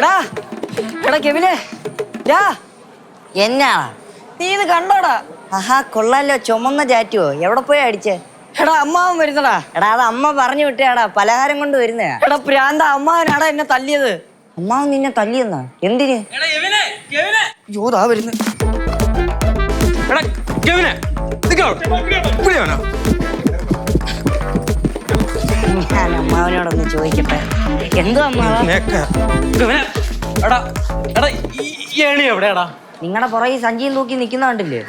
എടാ എടാ കെവിനെ ഡാ എന്നാ? നീ ഇത് കണ്ടോടാ. ആഹാ കൊള്ളാലോ ചുമന്ന ചാറ്റുവോ? എവിടെ പോയി അടിച്ചേ? എടാ അമ്മാവൻ വരുന്നടാ എടാ അത് അമ്മ പറഞ്ഞു വിട്ടേടാ പലഹാരം കൊണ്ട് വരുന്നേ എടാ പ്രാന്ത അമ്മാവനാടാ എന്നെ തല്ലിയത്. അമ്മാവ് നിന്നെ തല്ലിയെന്നാ? എന്തിന്? യോതാ വരുന്നു. എടാ കെവിനെ നിക്കോ അമ്മാവനോടൊന്ന് ചോദിക്കട്ടെ? എന്തോ അമ്മാവ? എടാ എടാ ഈ ഈ ഏണി എവിടെയാടാ? നിങ്ങളുടെ പുറകെ ഈ സഞ്ചിയും തൂക്കി നിൽക്കുന്ന കണ്ടില്ലേ?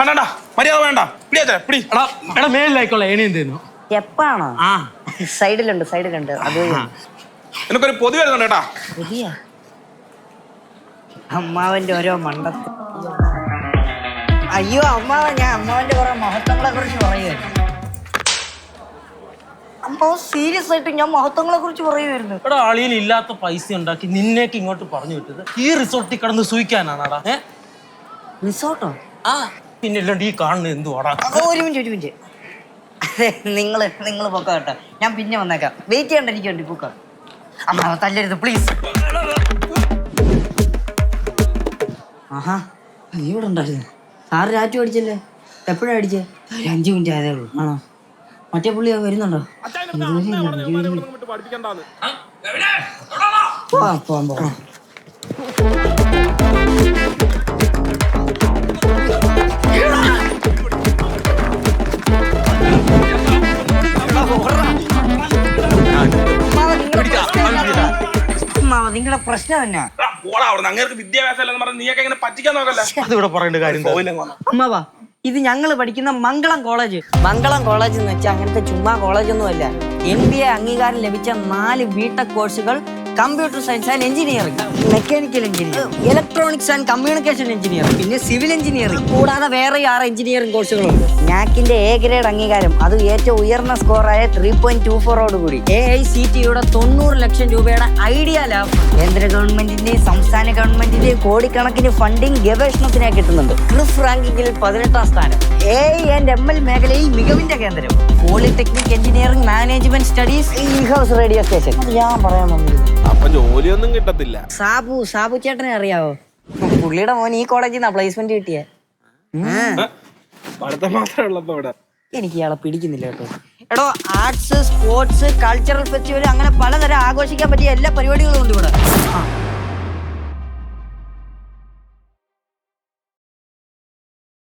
കണ്ടണ്ട മര്യാദ വേണ്ട. എടാ എടാ മേലിലായിക്കോളെ ഏണി എന്തെന്നു എപ്പാണോ ആ. സൈഡിലുണ്ട് സൈഡിലുണ്ട്. അത് എനിക്കൊരു പൊതി വരുന്നുണ്ട് കേട്ടാ. പുതിയ? അമ്മാവന്റെ ഓരോ മണ്ടത്ത് അയ്യോ അമ്മാവ ഞാൻ അമ്മാവന്റെ കുറെ മഹത്വങ്ങളെ കുറിച്ച് പറയുമായിരുന്നു അമ്മാവ് സീരിയസ് ആയിട്ട് ഞാൻ മഹത്വങ്ങളെ കുറിച്ച് പറയുമായിരുന്നു എടാ അളിയിൽ ഇല്ലാത്ത പൈസ ഉണ്ടാക്കി നിന്നേക്ക് ഇങ്ങോട്ട് പറഞ്ഞു വിട്ടത്. ഈ റിസോർട്ടിൽ കിടന്ന് സൂയിക്കാനാണാടാ. ഏ? റിസോർട്ടോ? ആ പിന്നെ ഇല്ലാണ്ട് ഈ കാണുന്നത് എന്തുവാടാ? ഒരു മിനിറ്റ് ഒരു മിനിറ്റ്. അതെ നിങ്ങൾ നിങ്ങൾ പൊക്കോ കേട്ടോ. ഞാൻ പിന്നെ വന്നേക്കാം. വെയിറ്റ് ചെയ്യണ്ട എനിക്ക് വേണ്ടി പൊക്കോ. അമ്മ തല്ലരുത് പ്ലീസ് ആഹാ നീ ഇവിടെ ഉണ്ടായിരുന്നു. ആറ് രാറ്റു അടിച്ചല്ലേ? എപ്പോഴാണ് അടിച്ചേ? ഒരു അഞ്ച് മിനിറ്റ് ആയതേ ഉള്ളൂ. ആണോ? മറ്റേ പുള്ളി വരുന്നുണ്ടോ? പോവാം പോവാം പോവാം. അമ്മാവ നിങ്ങളുടെ പ്രശ്നം തന്നെ എടാ, പോടാ അവിടെ അങ്ങേർക്ക് വിദ്യാഭ്യാസം നീയൊക്കെ ഇങ്ങനെ പറ്റിക്കാൻ നോക്കല്ലേ? അത് ഇവിടെ പറയേണ്ട കാര്യം? അമ്മാവാ ഇത് ഞങ്ങൾ പഠിക്കുന്ന മംഗളം കോളേജ്. മംഗളം കോളേജ് എന്ന് വെച്ചാൽ അങ്ങനത്തെ ചുമ്മാ കോളേജ് ഒന്നുമല്ല എം ബി എ അംഗീകാരം ലഭിച്ച നാല് ബിടെക് കോഴ്സുകൾ computer science and engineering. Mechanical engineering electronics and communication engineering പിന്നെ സിവിൽ എഞ്ചിനീയറിംഗ് കൂടാതെ വേറെ ആറ് എഞ്ചിനീയറിംഗ് കോഴ്സുകളുണ്ട് നാക്കിന്റെ എ ഗ്രേഡ് അംഗീകാരം. അത് ഏറ്റവും ഉയർന്ന സ്കോറായ ത്രീ പോയിന്റ് ടു ഫോറോട് കൂടി എ ഐ സി ടിയുടെ തൊണ്ണൂറ് ലക്ഷം രൂപയുടെ ഐഡിയ ലാബ് കേന്ദ്ര ഗവൺമെന്റിന്റെയും സംസ്ഥാന ഗവൺമെന്റിന്റെയും കോടിക്കണക്കിന് ഫണ്ടിംഗ് ഗവേഷണത്തിനായി കിട്ടുന്നുണ്ട്. ക്രിഫ് റാങ്കിങ്ങിൽ പതിനെട്ടാം സ്ഥാനം. A I and M L മേഖലയിൽ മികവിന്റെ കേന്ദ്രം. Polytechnic engineering management studies in house radio station ഞാൻ പറയാൻ വന്നിരുന്നു ജോലിയൊന്നും കിട്ടത്തില്ല. സാബു സാബു ചേട്ടനെ അറിയാവോ? പുള്ളിയുടെ മോൻ ഈ കോളേജിൽ നിന്നാ പ്ലേസ്മെന്റ് കിട്ടിയേ. പഠിത്തം മാത്രമേ ഉള്ളപ്പോ ഇവിടെ. എനിക്ക് ഇയാളെ പിടിക്കുന്നില്ല കേട്ടോ. എടോ ആർട്സ് സ്പോർട്സ് കൾച്ചറൽ ഫെസ്റ്റിവൽ അങ്ങനെ പലതരം ആഘോഷിക്കാൻ പറ്റിയ എല്ലാ പരിപാടികളും ഉണ്ട് ഇവിടെ.